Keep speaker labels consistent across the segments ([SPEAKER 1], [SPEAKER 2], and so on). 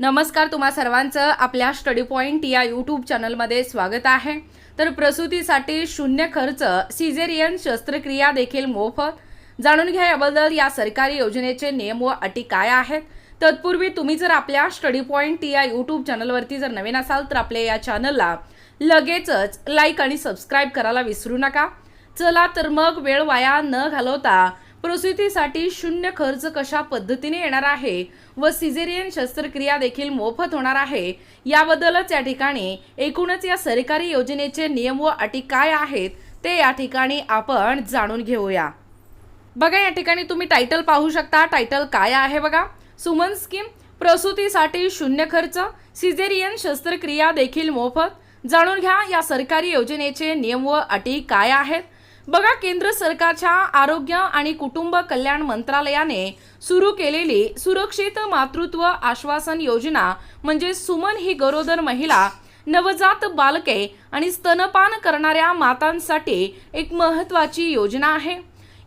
[SPEAKER 1] नमस्कार तुम्हा सर्वांचं. आपल्या स्टडी पॉईंट या यूट्यूब चॅनलमध्ये स्वागत आहे. तर प्रसूतीसाठी शून्य खर्च सिझेरियन शस्त्रक्रिया देखील मोफत. जाणून घ्या याबद्दल या सरकारी योजनेचे नियम व अटी काय आहेत. तत्पूर्वी तुम्ही जर आपल्या स्टडी पॉईंट या यूट्यूब चॅनलवरती जर नवीन असाल तर आपल्या या चॅनलला लगेचच लाईक आणि सबस्क्राईब करायला विसरू नका. चला तर मग वेळ वाया न घालवता प्रसूतीसाठी शून्य खर्च कशा पद्धतीने येणार आहे व सिझेरियन शस्त्रक्रिया देखील मोफत होणार आहे याबद्दलच या ठिकाणी एकूणच या सरकारी योजनेचे नियम व अटी काय आहेत ते या ठिकाणी आपण जाणून घेऊया. बघा या ठिकाणी तुम्ही टायटल पाहू शकता. टायटल काय आहे बघा? सुमन स्कीम प्रसूतीसाठी शून्य खर्च सिझेरियन शस्त्रक्रिया देखील मोफत. जाणून घ्या या सरकारी योजनेचे नियम व अटी काय आहेत? बघा केंद्र सरकारच्या आरोग्य आणि कुटुंब कल्याण मंत्रालयाने सुरू केलेली सुरक्षित मातृत्व आश्वासन योजना म्हणजे सुमन ही गरोदर महिला नवजात बालके आणि स्तनपान करणाऱ्या मातांसाठी एक महत्त्वाची योजना आहे.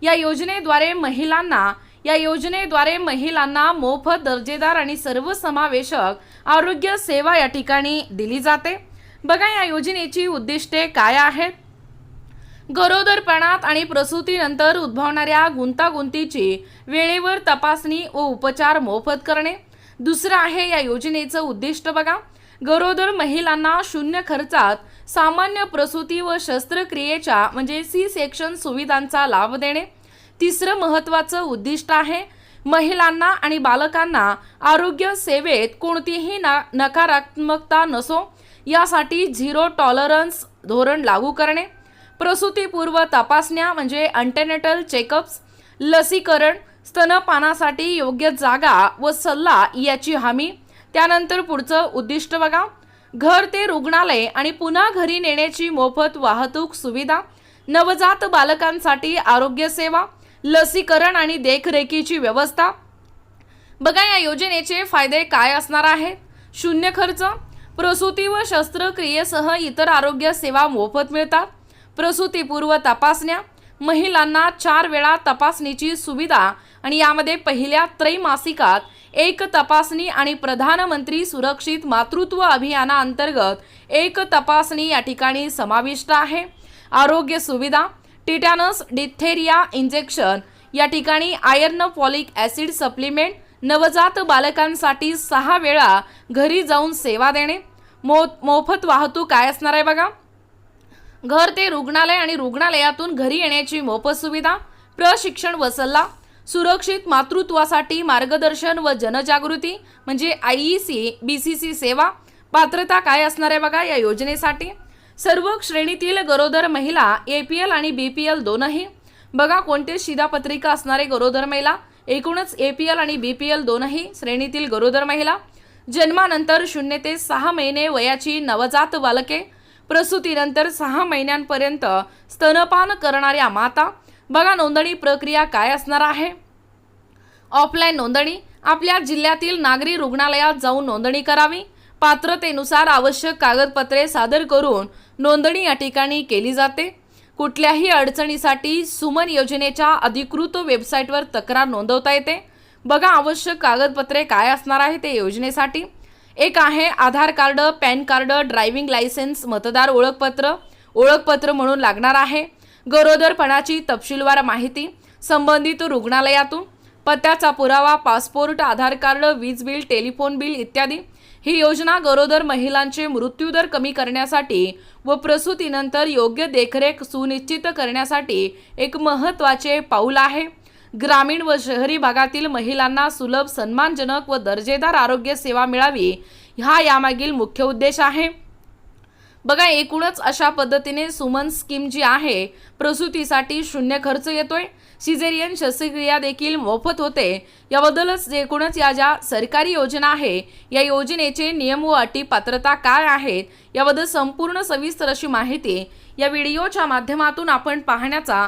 [SPEAKER 1] या योजनेद्वारे महिलांना या योजनेद्वारे महिलांना मोफत दर्जेदार आणि सर्वसमावेशक आरोग्य सेवा या ठिकाणी दिली जाते. बघा या योजनेची उद्दिष्टे काय आहेत? गरोदरपणात आणि प्रसूतीनंतर उद्भवणाऱ्या गुंतागुंतीची वेळेवर तपासणी व उपचार मोफत करणे. दुसरं आहे या योजनेचं उद्दिष्ट बघा. गरोदर महिलांना शून्य खर्चात सामान्य प्रसूती व शस्त्रक्रियेच्या म्हणजे सी सेक्शन सुविधांचा लाभ देणे. तिसरं महत्त्वाचं उद्दिष्ट आहे महिलांना आणि बालकांना आरोग्य सेवेत कोणतीही ना नकारात्मकता नसो. यासाठी झिरो टॉलरन्स धोरण लागू करणे. प्रसूतीपूर्व तपासण्या म्हणजे अंटेनेटल चेकअप्स लसीकरण स्तनपानासाठी योग्य जागा व सल्ला याची हमी. त्यानंतर पुढचं उद्दिष्ट बघा. घर ते रुग्णालय आणि पुन्हा घरी नेण्याची मोफत वाहतूक सुविधा. नवजात बालकांसाठी आरोग्यसेवा लसीकरण आणि देखरेखीची व्यवस्था. बघा या योजनेचे फायदे काय असणार आहेत? शून्य खर्च प्रसूती व शस्त्रक्रियेसह इतर आरोग्य सेवा मोफत मिळतात. प्रसूतीपूर्व तपासण्या महिलांना चार वेळा तपासणीची सुविधा आणि यामध्ये पहिल्या त्रैमासिकात एक तपासणी आणि प्रधानमंत्री सुरक्षित मातृत्व अभियानाअंतर्गत एक तपासणी या ठिकाणी समाविष्ट आहे. आरोग्य सुविधा टिटॅनस डिथेरिया इंजेक्शन या ठिकाणी आयर्न फॉलिक ॲसिड सप्लिमेंट नवजात बालकांसाठी सहा वेळा घरी जाऊन सेवा देणे मो मोफत वाहतूक काय असणार आहे बघा? घर ते रुग्णालय आणि रुग्णालयातून घरी येण्याची मोफत सुविधा प्रशिक्षण व सल्ला सुरक्षित मातृत्वासाठी मार्गदर्शन व जनजागृती म्हणजे I E C B C C सेवा पात्रता काय असणार आहे बघा या योजनेसाठी. सर्व श्रेणीतील गरोदर महिला ए पी एल आणि बी पी एल दोनही. बघा कोणते शिधापत्रिका असणारे गरोदर महिला. एकूणच ए पी एल आणि बी पी एल दोनही श्रेणीतील गरोदर महिला. जन्मानंतर शून्य ते सहा महिने वयाची नवजात बालके. प्रसूतीनंतर सहा महिन्यांपर्यंत स्तनपान करणाऱ्या माता बघा नोंदणी प्रक्रिया काय असणार आहे? ऑफलाईन नोंदणी आपल्या जिल्ह्यातील नागरी रुग्णालयात जाऊन नोंदणी करावी. पात्रतेनुसार आवश्यक कागदपत्रे सादर करून नोंदणी या ठिकाणी केली जाते. कुठल्याही अडचणीसाठी सुमन योजनेच्या अधिकृत वेबसाईटवर तक्रार नोंदवता येते. बघा आवश्यक कागदपत्रे काय असणार आहे ते योजनेसाठी. एक आहे Aadhaar card PAN card driving licence मतदार ओळखपत्र. ओळखपत्र म्हणून लागणार आहे. गरोदरपणाची तपशीलवार माहिती संबंधित रुग्णालयातून. पत्त्याचा पुरावा पासपोर्ट आधार कार्ड वीज बिल टेलिफोन बिल इत्यादी. ही योजना गरोदर महिलांचे मृत्यूदर कमी करण्यासाठी व प्रसूतीनंतर योग्य देखरेख सुनिश्चित करण्यासाठी एक महत्त्वाचे पाऊल आहे. ग्रामीण व शहरी भागातील महिलांना सुलभ सन्मानजनक व दर्जेदार आरोग्य सेवा मिळावी हा यामागील मुख्य उद्देश आहे. बघा एकूणच अशा पद्धतीने सुमन स्कीम जी आहे प्रसूतीसाठी शून्य खर्च येतोय. सिझेरियन शस्त्रक्रिया देखील मोफत होते. याबद्दलच एकूणच या ज्या सरकारी योजना आहे या योजनेचे नियम व अटी पात्रता काय आहेत याबद्दल संपूर्ण सविस्तर अशी माहिती या व्हिडिओच्या माध्यमातून आपण पाहण्याचा